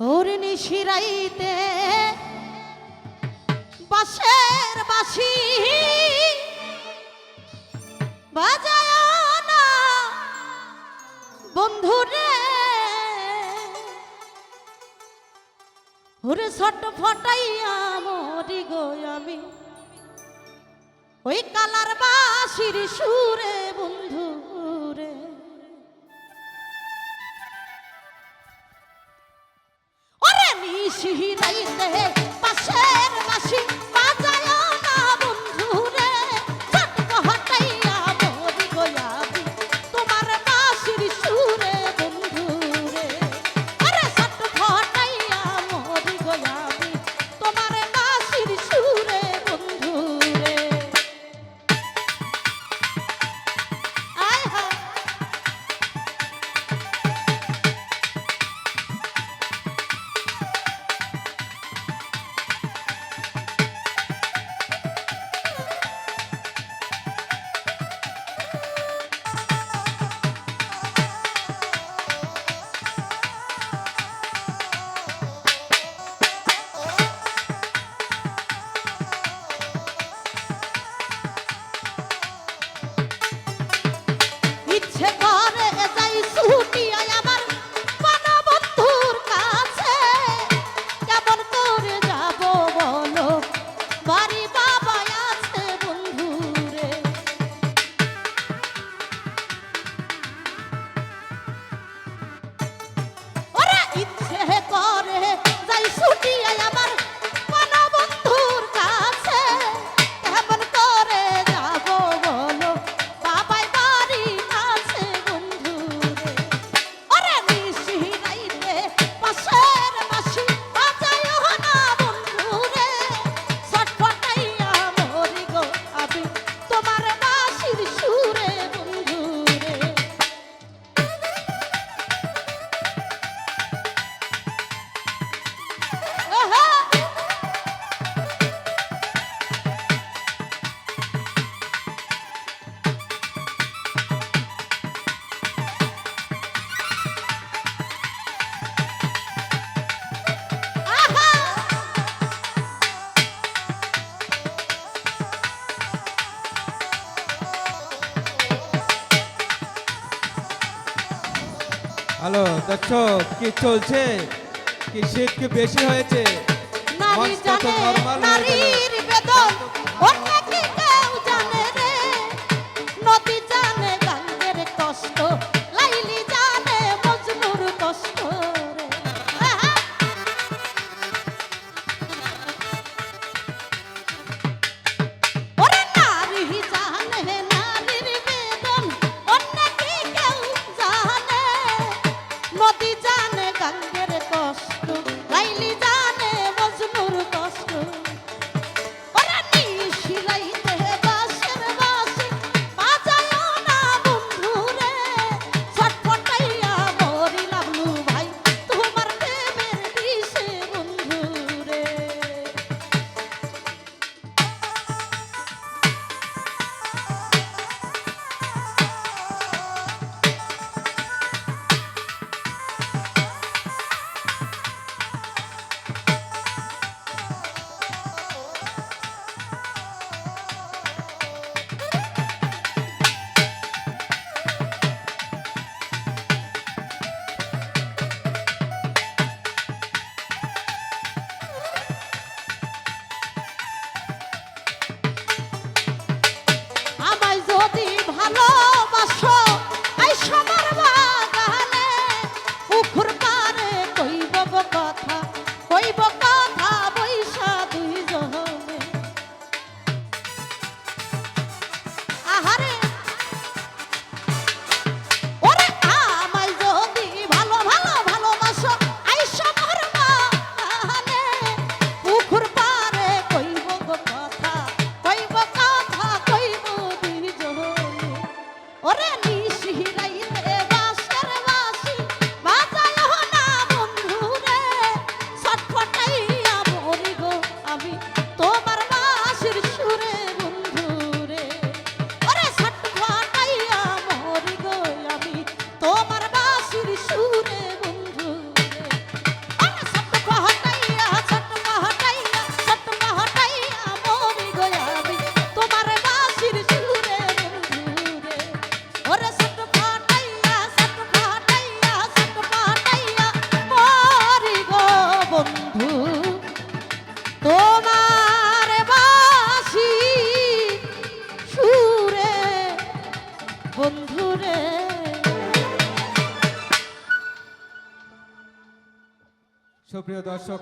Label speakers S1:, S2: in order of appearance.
S1: ওর নিশিরাইতে বাসের বাসি বাজায় না বন্ধুরে। ওরে ছোট ফটাইয়া মরি আমি। ওই কালার বাসির সুরে বন্ধু। সিহি দাইতে পাশে 생각
S2: হ্যালো দেখছ কি চলছে? কি শীত কি বেশি হয়েছে? মঞ্চ তো নর্মাল হয়ে সুপ্রিয় দর্শক